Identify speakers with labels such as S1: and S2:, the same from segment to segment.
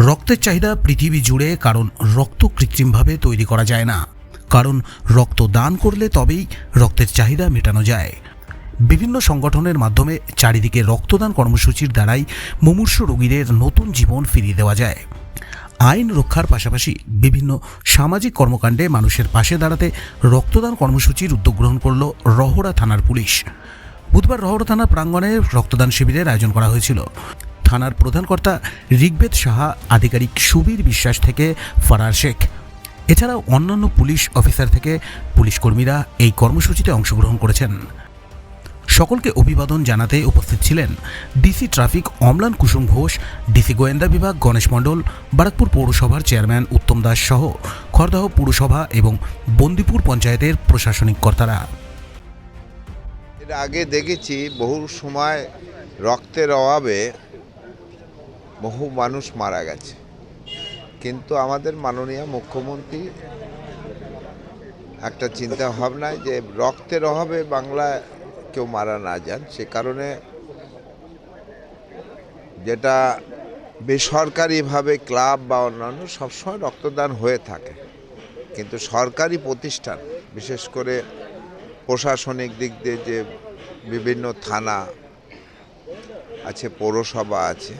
S1: রক্তের চাহিদা পৃথিবী জুড়ে কারণ রক্ত কৃত্রিমভাবে তৈরি করা যায় না। কারণ রক্ত দান করলে তবেই রক্তের চাহিদা মেটানো যায়। বিভিন্ন সংগঠনের মাধ্যমে চারিদিকে রক্তদান কর্মসূচির দ্বারাই মুমূর্ষ রোগীদের নতুন জীবন ফিরিয়ে দেওয়া যায়। আইন রক্ষার পাশাপাশি বিভিন্ন সামাজিক কর্মকাণ্ডে মানুষের পাশে দাঁড়াতে রক্তদান কর্মসূচির উদ্যোগ গ্রহণ করল রহড়া থানার পুলিশ। বুধবার রহড়া থানা প্রাঙ্গণে রক্তদান শিবিরের আয়োজন করা হয়েছিল। থানার প্রধান কর্তা ঋগ্বেদ সাহা আধিকারিক সুবীর বিশ্বাস থেকে ফরার শেখ। এছাড়াও অন্যান্য পুলিশ অফিসার থেকে পুলিশ কর্মীরা এই কর্মসূচিতে অংশগ্রহণ করেছেন। সকলকে অভিবাদন জানাতে উপস্থিত ছিলেন DC traffic Amlan Kusum Ghosh, DC গোয়েন্দা বিভাগ গণেশ মণ্ডল, বারাকপুর পৌরসভার চেয়ারম্যান উত্তম দাস সহ খড়দহ পুরসভা এবং বন্দিপুর পঞ্চায়েতের প্রশাসনিক কর্তারা।
S2: এর আগে দেখেছি বহু সময় রক্তের অভাবে বহু মানুষ মারা গেছে। কিন্তু আমাদের মাননীয় মুখ্যমন্ত্রী একটা চিন্তা ভাবনায় যে রক্তের অভাবে বাংলায় কেউ মারা না যান, সে কারণে যেটা বেসরকারিভাবে ক্লাব বা অন্যান্য সবসময় রক্তদান হয়ে থাকে। কিন্তু সরকারি প্রতিষ্ঠান, বিশেষ করে প্রশাসনিক দিক দিয়ে যে বিভিন্ন থানা আছে, পৌরসভা আছে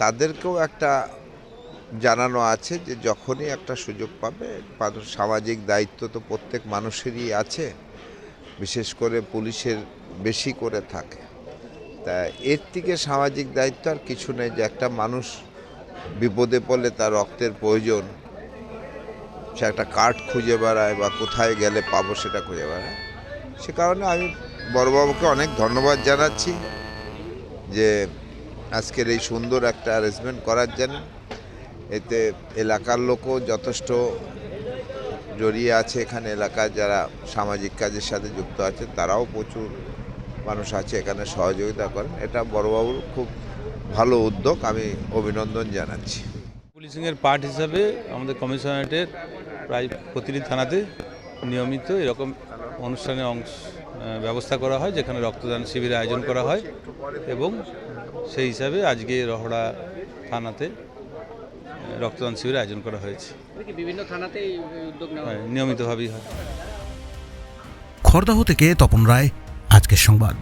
S2: তাদেরকেও একটা জানানো আছে যে যখনই একটা সুযোগ পাবে সামাজিক দায়িত্ব তো প্রত্যেক মানুষেরই আছে, বিশেষ করে পুলিশের বেশি করে থাকে। তা এর থেকে সামাজিক দায়িত্ব আর কিছু নেই যে একটা মানুষ বিপদে পড়লে তার রক্তের প্রয়োজন, সে একটা কার্ড খুঁজে বেড়ায় বা কোথায় গেলে পাবো সেটা খুঁজে বেড়ায়। সে কারণে আমি বড়বাবুকে অনেক ধন্যবাদ জানাচ্ছি যে আজকের এই সুন্দর একটা অ্যারেঞ্জমেন্ট করার জন্য। এতে এলাকার লোকও যথেষ্ট জড়িয়ে আছে এখানে এলাকার যারা সামাজিক কাজের সাথে যুক্ত আছে তারাও প্রচুর মানুষ আছে এখানে সহযোগিতা করেন। এটা বড়বাবুর খুব ভালো উদ্যোগ, আমি অভিনন্দন জানাচ্ছি।
S3: পুলিশিংয়ের পার্ট হিসাবে আমাদের কমিশনারেটের প্রায় প্রতিটি থানাতে নিয়মিত এরকম অনুষ্ঠানে অংশ ব্যবস্থা করা হয়, যেখানে রক্তদান শিবির আয়োজন করা হয় এবং সেই হিসাবে আজকে রহড়া থানাতে রক্তদান শিবিরের আয়োজন করা হয়েছে।
S4: বিভিন্ন থানাতেই এই উদ্যোগ নেওয়া
S3: হ্যাঁ, নিয়মিতভাবেই হয়।
S1: খর্দাহ থেকে তপন রায় আজকের সংবাদ।